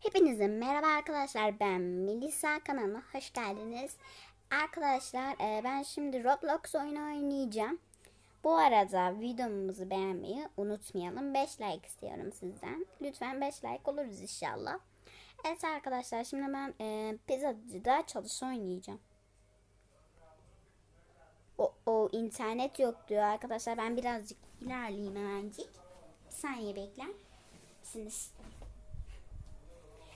Hepinize merhaba arkadaşlar ben Melisa kanalıma hoş geldiniz. Arkadaşlar e, ben şimdi Roblox oyunu oynayacağım. Bu arada videomuzu beğenmeyi unutmayalım. 5 like istiyorum sizden. Lütfen 5 like oluruz inşallah. Evet arkadaşlar şimdi ben e, pizzacıda çalış oynayacağım. O, o internet yok diyor arkadaşlar. Ben birazcık ilerleyeyim hemencik. Bir saniye bekler misiniz?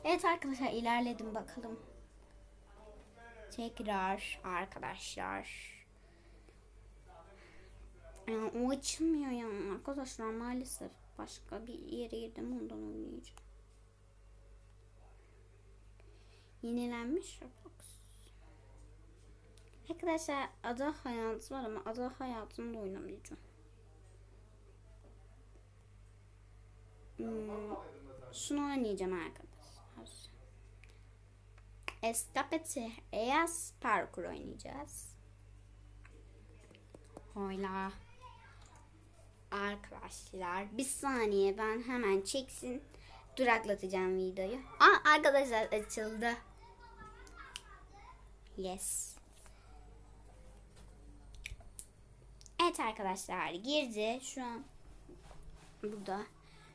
Evet arkadaşlar ilerledim bakalım. Tekrar arkadaşlar. Ya, o açılmıyor ya arkadaşlar maalesef. Başka bir yere girdim ondan oynayacağım. Yenilenmiş Roblox. Arkadaşlar ada hayatı var ama ada hayatını da oynamayacağım. Hmm, şunu oynayacağım arkadaşlar. Estafette Eyas parkur oynayacağız. Hoyla. Arkadaşlar bir saniye ben hemen çeksin. Duraklatacağım videoyu. Aa arkadaşlar açıldı. Yes. Evet arkadaşlar girdi. Şu an burada.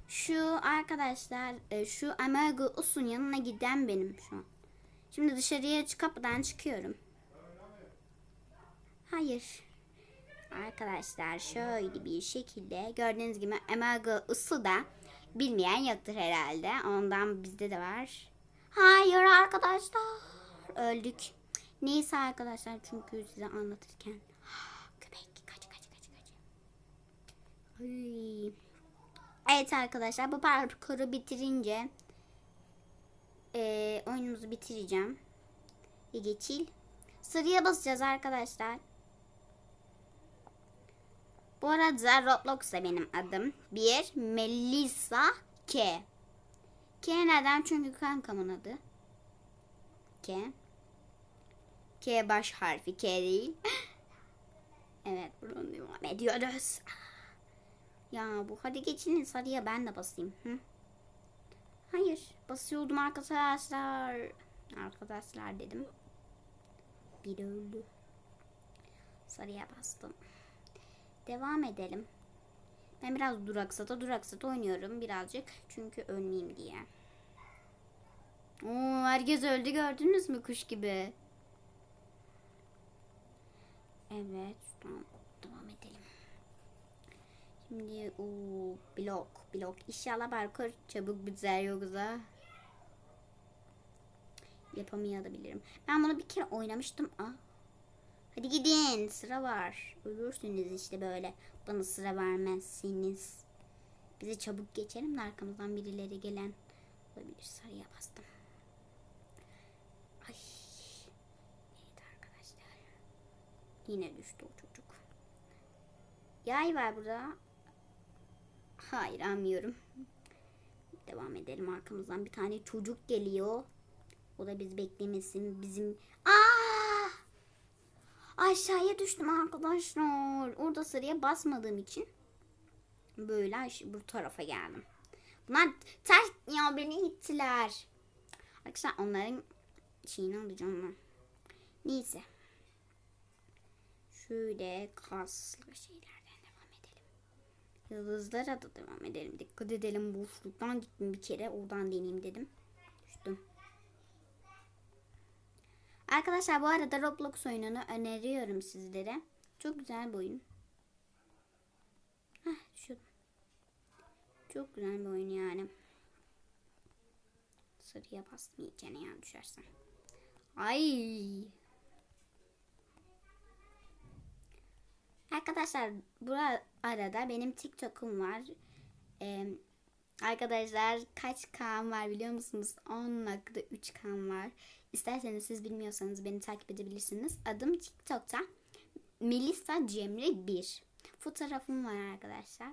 Şu arkadaşlar e, şu Amelgo Us'un yanına giden benim şu an. Şimdi dışarıya kapıdan çıkıyorum. Hayır. Arkadaşlar şöyle bir şekilde gördüğünüz gibi Amelgo Us'u da bilmeyen yoktur herhalde. Ondan bizde de var. Hayır arkadaşlar. Öldük. Neyse arkadaşlar çünkü size anlatırken. Köpek kaç kaç kaç kaç. Ay. Evet arkadaşlar bu parkuru bitirince e, oyunumuzu bitireceğim. Ve geçil. Sıraya basacağız arkadaşlar. Bu arada Roblox da benim adım. Bir Melissa K. K neden? Çünkü kankamın adı. K. K baş harfi. K değil. evet buradan devam ediyoruz. Ya bu hadi geçin sarıya ben de basayım. Hı? Hayır basıyordum arkadaşlar. Arkadaşlar dedim. Bir öldü. Sarıya bastım. Devam edelim. Ben biraz duraksata duraksata oynuyorum birazcık. Çünkü ölmeyeyim diye. Oo, herkes öldü gördünüz mü kuş gibi. Evet tamam. Şimdi o blok blok. İnşallah parkur çabuk biter yoksa yapamayabilirim. Ben bunu bir kere oynamıştım. Ah. Hadi gidin sıra var. Ölürsünüz işte böyle. Bana sıra vermezsiniz. Bize çabuk geçelim de arkamızdan birileri gelen olabilir. Sarıya bastım. Ay. Evet arkadaşlar. Yine düştü o çocuk. Yay var burada. Hayır almıyorum. Devam edelim arkamızdan bir tane çocuk geliyor. O da biz beklemesin bizim. Aa! Aşağıya düştüm arkadaşlar. Orada sıraya basmadığım için böyle bu tarafa geldim. Bunlar ters ya beni ittiler. Arkadaşlar onların şeyini alacağım ben. Neyse. Şöyle kaslı edelim. Yıldızlara da devam edelim. Dikkat edelim boşluktan gittim bir kere. Oradan deneyeyim dedim. Düştüm. Arkadaşlar bu arada Roblox oyununu öneriyorum sizlere. Çok güzel bir oyun. Heh, düşüyordum. Çok güzel bir oyun yani. Sarıya basmayacaksın ya düşersen. Ay. Arkadaşlar bu arada benim TikTok'um var. Ee, arkadaşlar kaç kan var biliyor musunuz? 10.3 kan var. İsterseniz siz bilmiyorsanız beni takip edebilirsiniz. Adım TikTok'ta Melisa Cemre 1. Fotoğrafım var arkadaşlar.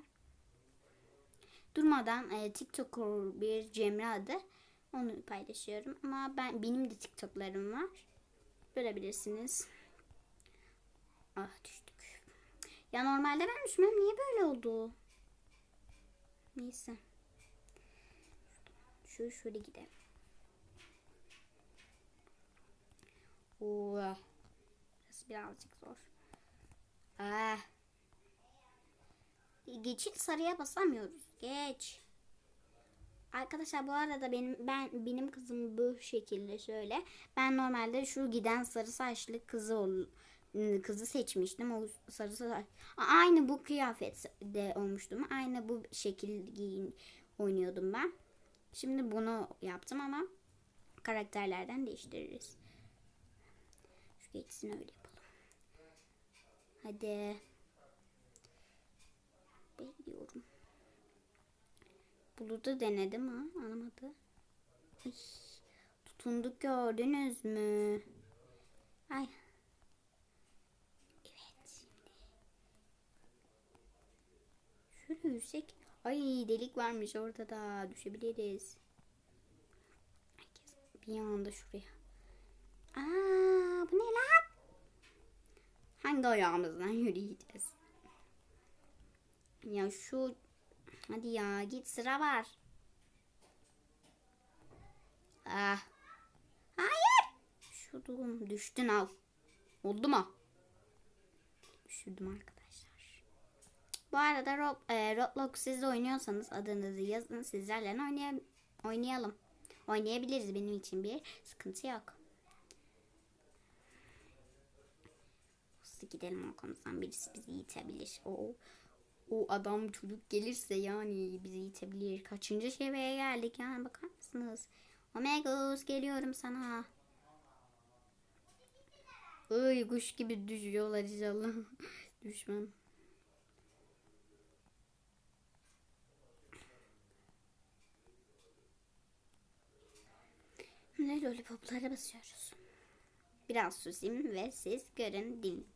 Durmadan e, TikToker bir Cemre adı. Onu paylaşıyorum. Ama ben benim de TikTok'larım var. Görebilirsiniz. Ah düştük. Ya normalde ben Müslümanım. Niye böyle oldu? Neyse. Şu şöyle gidelim. Oo. Burası birazcık zor. Ah. E, geçil sarıya basamıyoruz. Geç. Arkadaşlar bu arada benim ben benim kızım bu şekilde şöyle. Ben normalde şu giden sarı saçlı kızı ol, kızı seçmiştim. O sarı saç aynı bu kıyafette olmuştum. Aynı bu şekil giyin oynuyordum ben. Şimdi bunu yaptım ama karakterlerden değiştiririz. Şu geçsin öyle yapalım. Hadi. Bekliyorum. Bulutu denedim ha. Alamadı. Ay, tutunduk gördünüz mü? Ay. Şöyle yüksek. Ay delik varmış orada da. Düşebiliriz. Herkes bir anda şuraya. Aa, bu ne lan? Hangi ayağımızdan yürüyeceğiz? Ya şu Hadi ya git sıra var. Ah. Hayır. Şudum düştün al. Oldu mu? Düşürdüm arkadaşlar. Bu arada Rob, e, Roblox siz oynuyorsanız adınızı yazın sizlerle oynay oynayalım. Oynayabiliriz benim için bir sıkıntı yok. Hızlı gidelim arkamızdan birisi bizi itebilir. Oo o adam çocuk gelirse yani bizi itebilir. Kaçıncı seviyeye geldik yani bakar mısınız? Omegus geliyorum sana. Ay kuş gibi düşüyorlar inşallah. Düşmem. Şimdi lollipoplara basıyoruz. Biraz susayım ve siz görün din.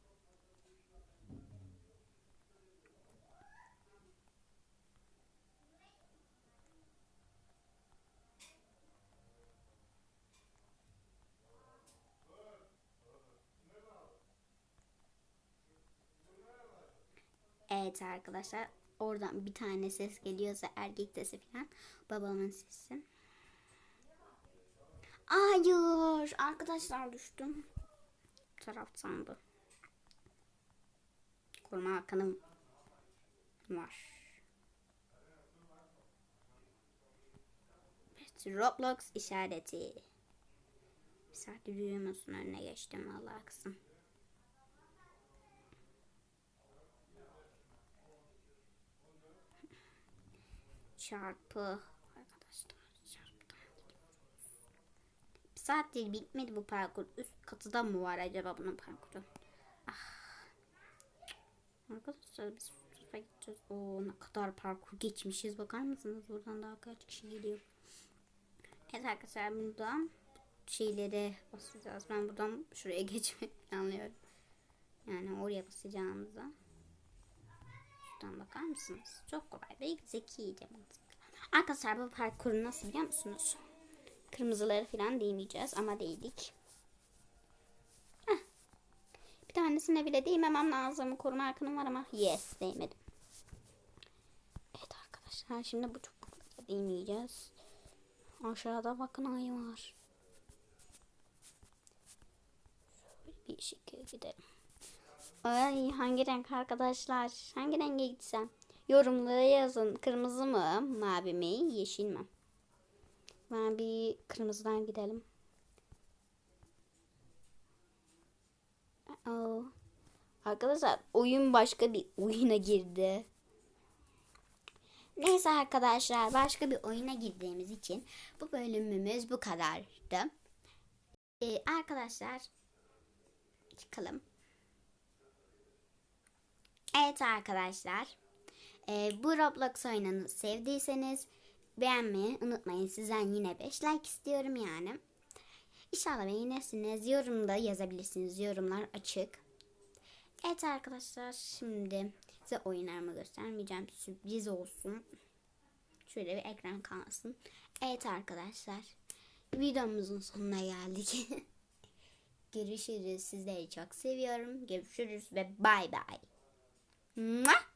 Evet arkadaşlar oradan bir tane ses geliyorsa erkek sesi falan babamın sesi. Hayır arkadaşlar düştüm. Bu taraftan bu. Koruma hakkım var. Evet, Roblox işareti. Bir saat yürüyor önüne geçtim vallahi kızım. çarpı arkadaşlar çarpıdan gidiyoruz. Bir saattir bitmedi bu parkur. Üst katıda mı var acaba bunun parkuru? Ah. Arkadaşlar biz tarafa gideceğiz. Oo ne kadar parkur geçmişiz. Bakar mısınız? Buradan daha kaç kişi geliyor. Evet arkadaşlar buradan şeylere basacağız. Ben buradan şuraya geçmeyi planlıyorum. Yani oraya basacağımıza. Şuradan bakar mısınız? Çok kolay ve zekice mantıklı. Arkadaşlar bu parkuru nasıl biliyor musunuz? Kırmızıları falan değmeyeceğiz ama değdik. Heh. Bir tanesine bile değmemem lazım. Koruma arkanım var ama yes değmedim. Evet arkadaşlar şimdi bu çubuklara değmeyeceğiz. Aşağıda bakın ayı var. Şöyle bir şekilde gidelim. Ay hangi renk arkadaşlar? Hangi renge gitsem? Yorumlara yazın. Kırmızı mı? Mavi mi? Yeşil mi? Ben bir kırmızıdan gidelim. Oh. Arkadaşlar oyun başka bir oyuna girdi. Neyse arkadaşlar başka bir oyuna girdiğimiz için bu bölümümüz bu kadardı. Ee, arkadaşlar çıkalım. Evet arkadaşlar. E, bu Roblox oyununu sevdiyseniz beğenmeyi unutmayın. Sizden yine 5 like istiyorum yani. İnşallah beğenirsiniz. Yorumda yazabilirsiniz. Yorumlar açık. Evet arkadaşlar şimdi size oyunlarımı göstermeyeceğim. Sürpriz olsun. Şöyle bir ekran kalsın. Evet arkadaşlar. Videomuzun sonuna geldik. Görüşürüz. Sizleri çok seviyorum. Görüşürüz ve bay bay. Mwah!